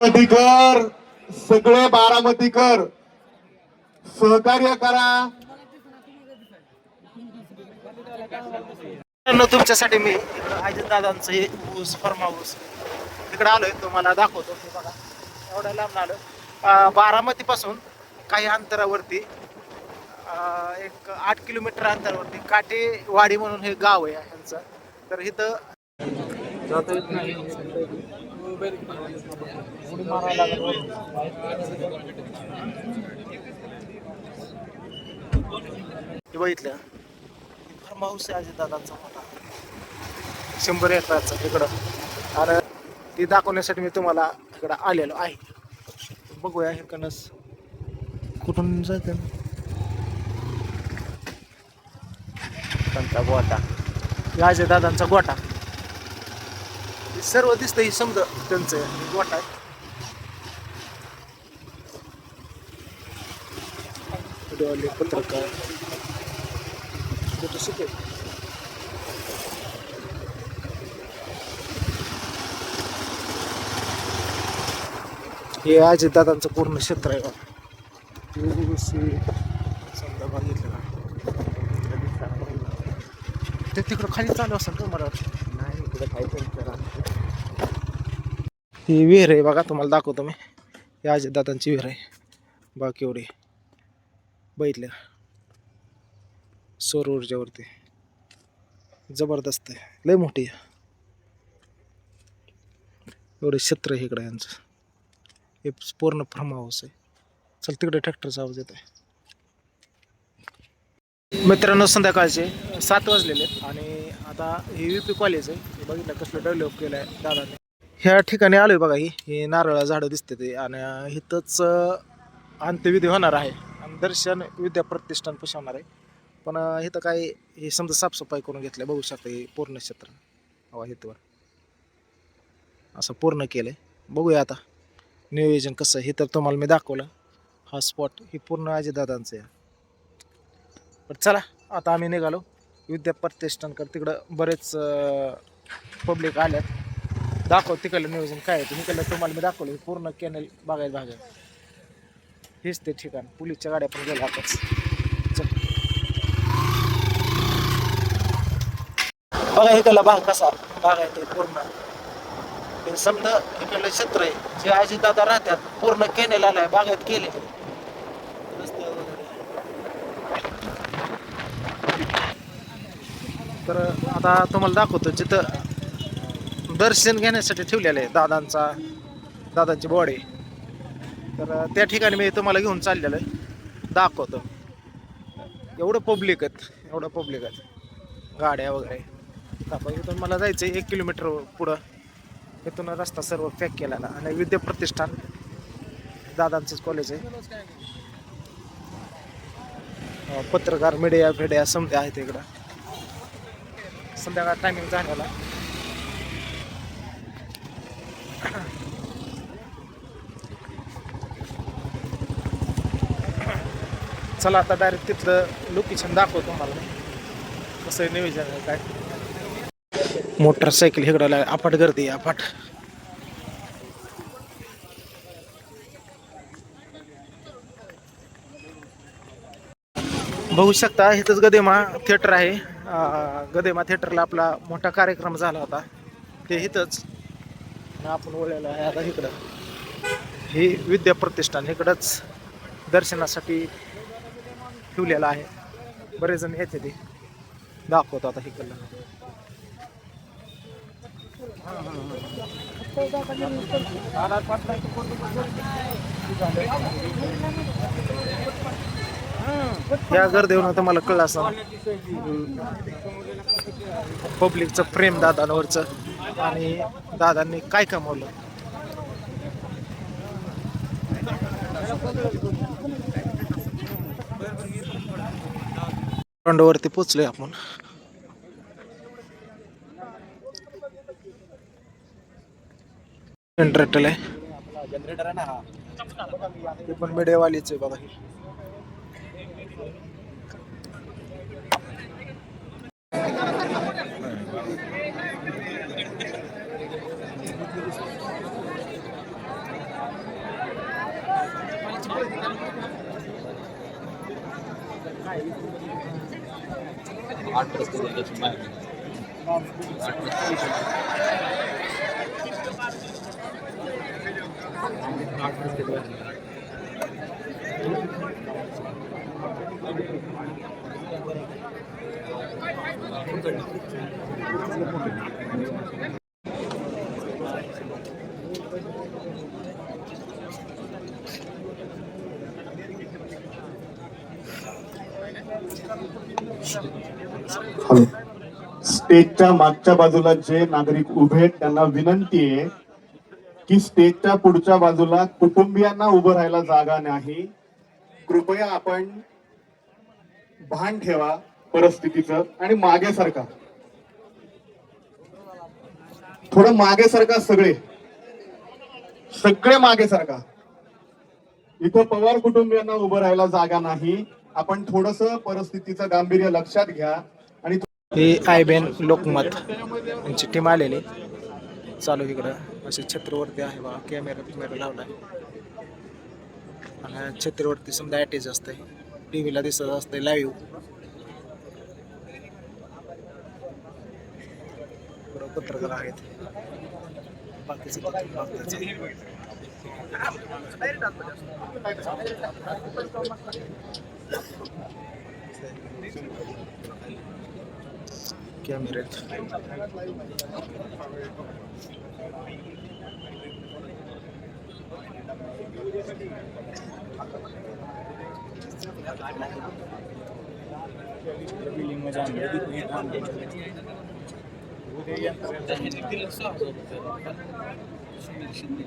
बारामतीकर सगळे बारामतीकर सहकार्य करा. तुमच्यासाठी मी अजित दादांचं हे ऊस फर्मा ऊस तिकडे आलोय तुम्हाला दाखवतो. हे बघा एवढ्या लांब आलो बारामती पासून काही अंतरावरती अं, एक आठ किलोमीटर अंतरावरती काटेवाडी म्हणून हे गाव आहे ह्यांचं तर इथं बघितलं फार माऊस आहे दादांचा मोठा. शंभर एकराचा तिकडं. आणि ती दाखवण्यासाठी मी तुम्हाला इकडं आलेलो आहे. बघूया हे कणस कुठून जात? त्यांचा गोटा? हे दादांचा गोटा. हे सर्व दिसतं ही समजा त्यांचं गोटा आहे. पत्रकार. कुठं शिकेल हे अजित दादांचं पूर्ण क्षेत्र आहे बघा. समजा बघितलं ते तिकडं खाली चालू असेल का मला वाटतं. नाही ही विहीर आहे बघा तुम्हाला दाखवतो मी. ही अजित दादांची विहीर आहे. बघा केवढी बघितलं सौर ऊर्जेवरती. जबरदस्त आहे. लय मोठी आहे. एवढे क्षेत्र आहे इकडे यांचं. हे पूर्ण फार्म हाऊस आहे. चल तिकडे ट्रॅक्टरचा आवाज येत आहे मित्रांनो संध्याकाळचे सात वाजलेले आहेत आणि आता हे यू पी कॉलेज आहे बघितलं कसलं डेव्हलप केलं आहे दादाने. ह्या ठिकाणी आलोय बघा ही हे नारळ झाडं दिसते ते आणि इथंच अंत्यविधी होणार आहे. आणि दर्शन विद्या प्रतिष्ठान होणार आहे. पण इथं काय हे समजा साफसफाई करून घेतलं बघू शकता हे पूर्ण क्षेत्र. हवा इथवर. असं पूर्ण केलं आहे बघूया आता. नियोजन कसं हे तर तुम्हाला मी दाखवलं. हा स्पॉट हे पूर्ण अजितदादांचं आहे. पण चला आता आम्ही निघालो. विद्या प्रतिष्ठानकडे तिकडं बरेच पब्लिक आल्यात. दाखव तिकडलं नियोजन काय आहे तिकडलं तुम्हाला मी दाखवलं पूर्ण कॅनल बघायला भाग आहे हेच ते ठिकाण. पोलीसच्या गाड्या पण गेल्या आताच. बघा इकडला भाग कसा? भाग आहे ते पूर्ण. हे समजा इकडलं क्षेत्र आहे. जे आजी दादा राहतात पूर्ण कॅनेल आलाय बागायत केले रस्ते वगैरे. तर आता तुम्हाला दाखवतो जिथं दर्शन घेण्यासाठी ठेवलेलं आहे दादांचा दादांची बॉडी तर त्या ठिकाणी मी तुम्हाला घेऊन चाललेलं आहे. दाखवतो. एवढं पब्लिक आहेत एवढं पब्लिक आहेत. गाड्या वगैरे. आता इथून मला जायचं आहे एक किलोमीटर पुढं. इथून रस्ता सर्व पॅक केलेला आणि विद्या प्रतिष्ठान दादांचंच कॉलेज आहे. पत्रकार मीडिया फिडिया समजा आहेत इकडं. संध्याकाळ टायमिंग झालेला चला आता डायरेक्ट तिथलं लोकेशन दाखवतो मला कसं आहे नियोजन आहे काय. मोटरसायकल इकडं अफाट गर्दी आहे, अफाट बघू शकता इथंच गदेमा थिएटर आहे. गदेमा थिएटरला आपला मोठा कार्यक्रम झाला होता. ते इथंच आपण वळलेलो आहे आता इकडं. हे विद्या प्रतिष्ठान इकडंच दर्शनासाठी ठेवलेलं आहे. बरेच जण येते ते. दाखवतो आता इकडलं या गर्दीवरून आता मला कळलं असं. पब्लिकचं प्रेम दादांवरचं आणि दादांनी काय कमवलं? ग्राउंडवरती पोचलोय आपण. जनरेटर आहे. ना ते पण मीडियावालीच आहे बघा. आठ रस्ते झाले बाहेर आठ रस्ते आठ रस्ते स्टेजच्या मागच्या बाजूला जे नागरिक उभे आहेत त्यांना विनंती आहे की स्टेजच्या पुढच्या बाजूला कुटुंबियांना उभं राहायला जागा नाही. कृपया आपण भान ठेवा परिस्थितीचं आणि मागे सरका. थोडं मागे सरका सगळे. सगळे मागे सरका. इथं पवार कुटुंबियांना उभं राहायला जागा नाही. आपण थोडस परिस्थितीचं गांभीर्य लक्षात घ्या. हे आयबेन लोकमत यांची टीम आलेली. चालू इकडं. असे छत्रीवरती आहे बा. कॅमेरा कॅमेरा लावलाय. आणि छत्रीवरती समजा अटॅच असते टी व्हीला दिसत असते लाईव्ह पत्रकार आहेत. बाकीचे क्या मेरिट Şimdi şimdi.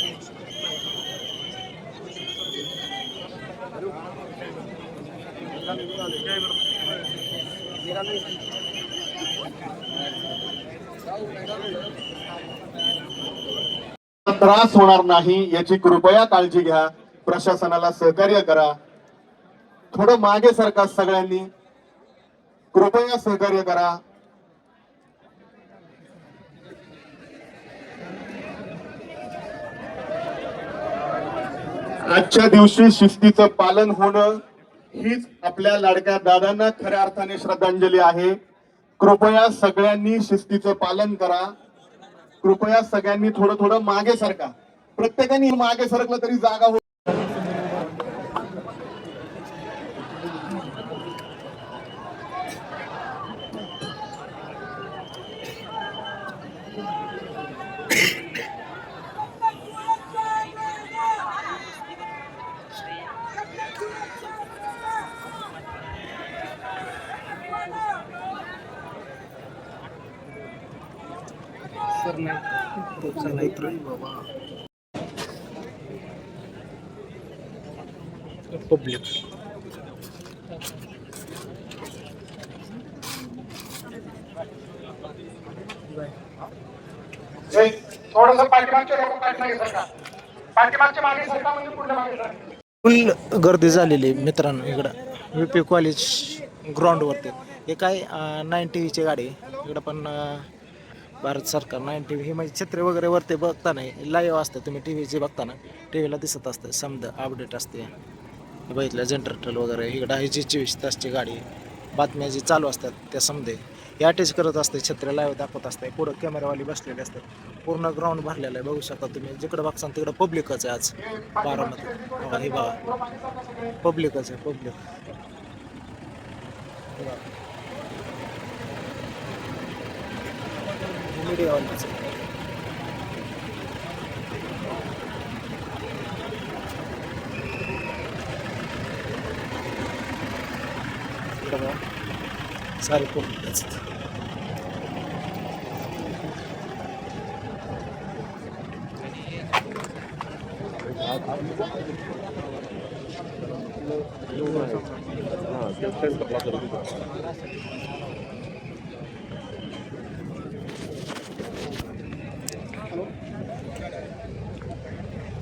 त्रास होणार नाही याची कृपया काळजी घ्या. प्रशासनाला सहकार्य करा. थोडं मागे सरका सगळ्यांनी. कृपया सहकार्य करा. आजच्या दिवशी शिस्तीचं पालन होणं हीच आपल्या लाडक्या दादांना खऱ्या अर्थाने श्रद्धांजली आहे. कृपया सगळ्यांनी शिस्तीचं पालन करा. कृपया सगळ्यांनी थोडं थोडं मागे सरका. प्रत्येकाने मागे सरकलं तरी जागा हो पब्लिक थोडस पाठीमागचे लोक पाठीमागे सरका पाठीमागचे मागे सरका म्हणजे पुढे मागे सरका फुल गर्दी झालेली आहे मित्रांनो इकडं. यू पी कॉलेज ग्राउंडवरती हे काय नाईन टी व्हीची गाडी आहे. इकडं पण भारत सरकार नाईन टी व्ही ही म्हणजे छत्री वगैरे वरती बघताना लाईव्ह असतं तुम्ही टी व्हीची बघताना टी व्हीला दिसत असतं समजा अपडेट असते. बघितलं जनरेटर वगैरे इकडं आहे जी चोवीस तासची गाडी बातम्या जी चालू असतात त्या समजे. हे अटॅच करत असते छत्री लाईव्ह दाखवत असते पुढं कॅमेरावाली बसलेले असतात पूर्ण ग्राउंड भरलेलं आहे बघू शकता तुम्ही. जिकडं बघसान तिकडं पब्लिकच आहे आज बारामती. बघा हे बघा. पब्लिकच आहे पब्लिक 見るようにする。サルコフです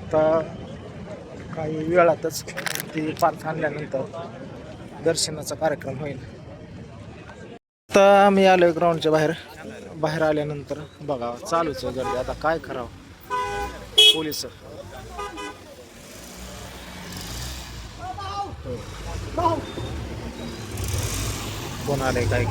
आता काही वेळातच ते पार्क आणल्यानंतर दर्शनाचा कार्यक्रम होईल. आता मी आलो ग्राउंडच्या बाहेर. बाहेर आल्यानंतर बघा चालूच गर्दी आता काय करावं? पोलीस. कोण आले काय?